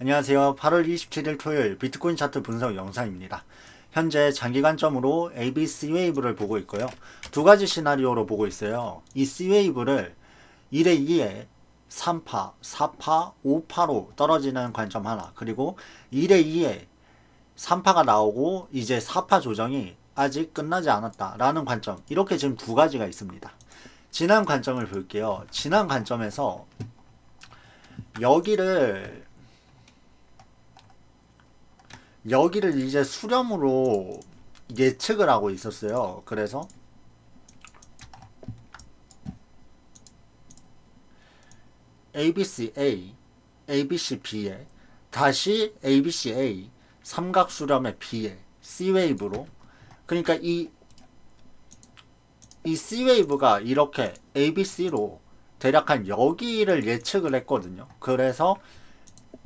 안녕하세요. 8월 27일 토요일 비트코인 차트 분석 영상입니다. 현재 장기 관점으로 AB C웨이브를 보고 있고요. 두 가지 시나리오로 보고 있어요. 이 C웨이브를 1에 2에 3파, 4파, 5파로 떨어지는 관점 하나, 그리고 1에 2에 3파가 나오고 이제 4파 조정이 아직 끝나지 않았다라는 관점. 이렇게 지금 두 가지가 있습니다. 지난 관점을 볼게요. 지난 관점에서 여기를 여기를 이제 수렴으로 예측을 하고 있었어요. 그래서 ABC A, ABC B에 다시 ABC A 삼각 수렴의 B에 C 웨이브로 그러니까 이 이 C 웨이브가 이렇게 ABC로 대략 한 여기를 예측을 했거든요. 그래서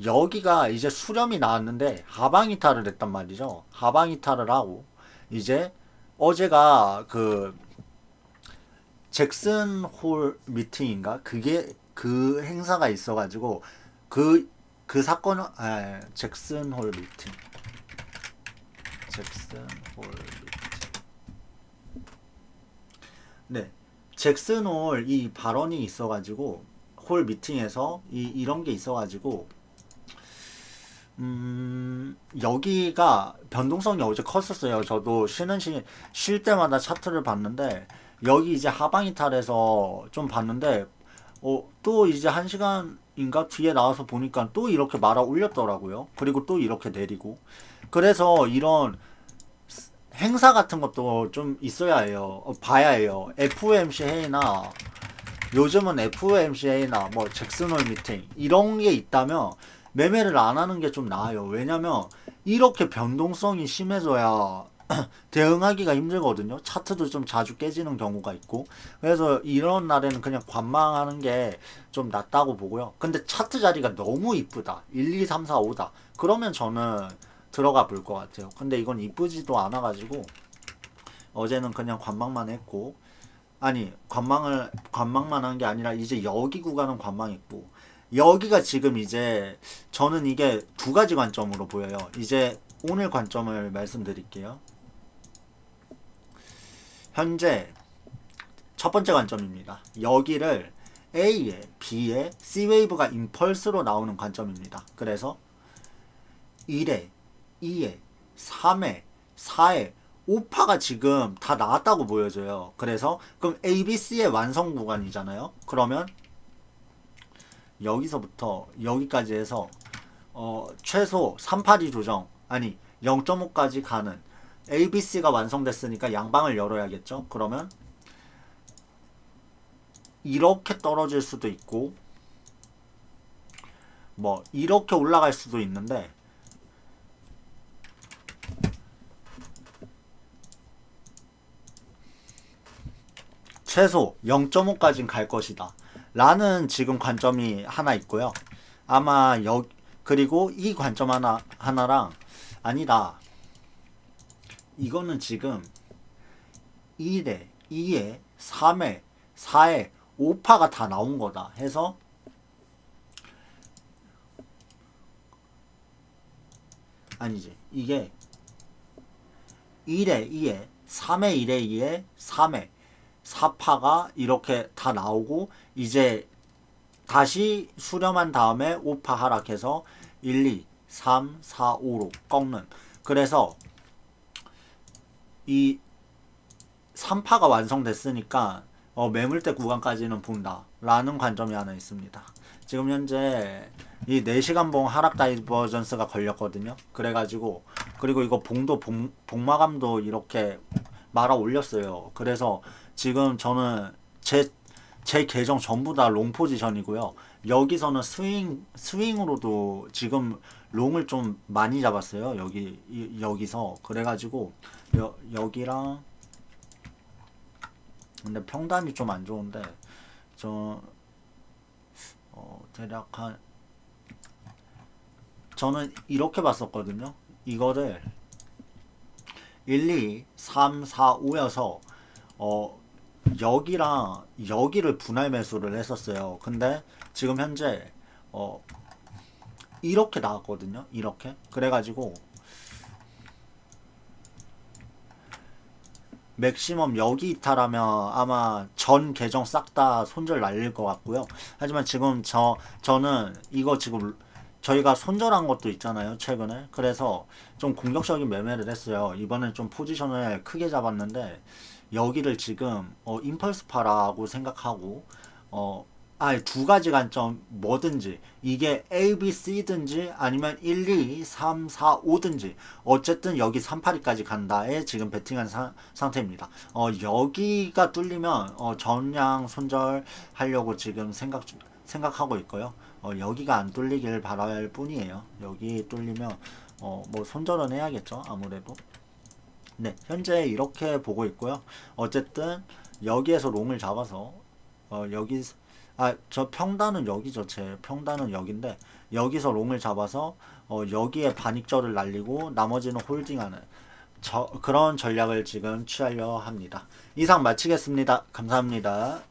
여기가 이제 수렴이 나왔는데 하방 이탈을 했단 말이죠. 하방 이탈을 하고 이제 어제가 그 잭슨 홀 미팅인가? 그게 그 행사가 있어가지고 그그 사건은 아, 잭슨 홀 미팅. 잭슨 홀 미팅. 네. 잭슨 홀 이 발언이 있어가지고 홀 미팅에서 이 이런 게 있어가지고 음, 여기가 변동성이 어제 컸었어요. 저도 쉬는 시, 쉴 때마다 차트를 봤는데, 여기 이제 하방 이탈해서 좀 봤는데, 어, 또 이제 한 시간인가 뒤에 나와서 보니까 또 이렇게 말아 올렸더라고요. 그리고 또 이렇게 내리고. 그래서 이런 행사 같은 것도 좀 있어야 해요. 어, 봐야 해요. FOMC 회의나, 요즘은 FOMC 회의나, 뭐, 잭슨홀 미팅, 이런 게 있다면, 매매를 안 하는 게 좀 나아요. 왜냐면 이렇게 변동성이 심해져야 대응하기가 힘들거든요. 차트도 좀 자주 깨지는 경우가 있고. 그래서 이런 날에는 그냥 관망하는 게 좀 낫다고 보고요. 근데 차트 자리가 너무 이쁘다. 1, 2, 3, 4, 5다. 그러면 저는 들어가 볼 것 같아요. 근데 이건 이쁘지도 않아가지고 어제는 그냥 관망만 했고 아니 관망을 관망만 한 게 아니라 이제 여기 구간은 관망했고 여기가 지금 이제 저는 이게 두 가지 관점으로 보여요. 이제 오늘 관점을 말씀드릴게요. 현재 첫 번째 관점입니다. 여기를 A에 B에 C 웨이브가 임펄스로 나오는 관점입니다. 그래서 1에 2에 3에 4에 5파가 지금 다 나왔다고 보여져요. 그래서 그럼 ABC의 완성 구간이잖아요. 그러면 여기서부터 여기까지 해서 어, 최소 382 조정 아니 0.5까지 가는 ABC가 완성됐으니까 양방을 열어야겠죠. 그러면 이렇게 떨어질 수도 있고 뭐 이렇게 올라갈 수도 있는데 최소 0.5까지는 갈 것이다. 라는 지금 관점이 하나 있고요. 아마 여 그리고 이 관점 하나 하나랑 아니다. 이거는 지금 1에 2에 3에 4에 5파가 다 나온 거다 해서 아니지 이게 1에 2에 3에 1에 2에 3에 4파가 이렇게 다 나오고 이제 다시 수렴한 다음에 5파 하락해서 1, 2, 3, 4, 5로 꺾는. 그래서 이 3파가 완성됐으니까 어, 매물대 구간까지는 본다. 라는 관점이 하나 있습니다. 지금 현재 이 4시간 봉 하락 다이버전스가 걸렸거든요. 그래가지고 그리고 이거 봉도 봉, 복마감도 이렇게 말아 올렸어요 그래서 지금 저는 제, 제 계정 전부 다 롱 포지션이고요. 여기서는 스윙, 스윙으로도 지금 롱을 좀 많이 잡았어요. 여기, 이- 여기서. 그래가지고, 여, 여기랑, 근데 평단이 좀 안 좋은데, 저, 어, 대략 한, 저는 이렇게 봤었거든요. 이거를 1, 2, 3, 4, 5여서, 어, 여기랑 여기를 분할 매수를 했었어요. 근데 지금 현재 어 이렇게 나왔거든요. 이렇게. 그래가지고 맥시멈 여기 이탈하면 아마 전 계정 싹 다 손절 날릴 것 같고요. 하지만 지금 저 저는 이거 지금 저희가 손절한 것도 있잖아요. 최근에. 그래서 좀 공격적인 매매를 했어요. 이번엔 좀 포지션을 크게 잡았는데 여기를 지금 어, 임펄스 파라고 생각하고 어, 아니 두 가지 관점 뭐든지 이게 A, B, C든지 아니면 1, 2, 3, 4, 5든지 어쨌든 여기 3, 8위까지 간다에 지금 베팅한 사- 상태입니다. 어 여기가 뚫리면 어 전량 손절 하려고 지금 생각 중- 생각하고 있고요. 어 여기가 안 뚫리길 바랄 뿐이에요. 여기 뚫리면 어 뭐 손절은 해야겠죠. 아무래도. 네, 현재 이렇게 보고 있고요. 어쨌든 여기에서 롱을 잡아서 어 여기 아 저 평단은 여기죠. 제 평단은 여긴데 여기서 롱을 잡아서 어 여기에 반익절을 날리고 나머지는 홀딩하는 저 그런 전략을 지금 취하려 합니다. 이상 마치겠습니다. 감사합니다.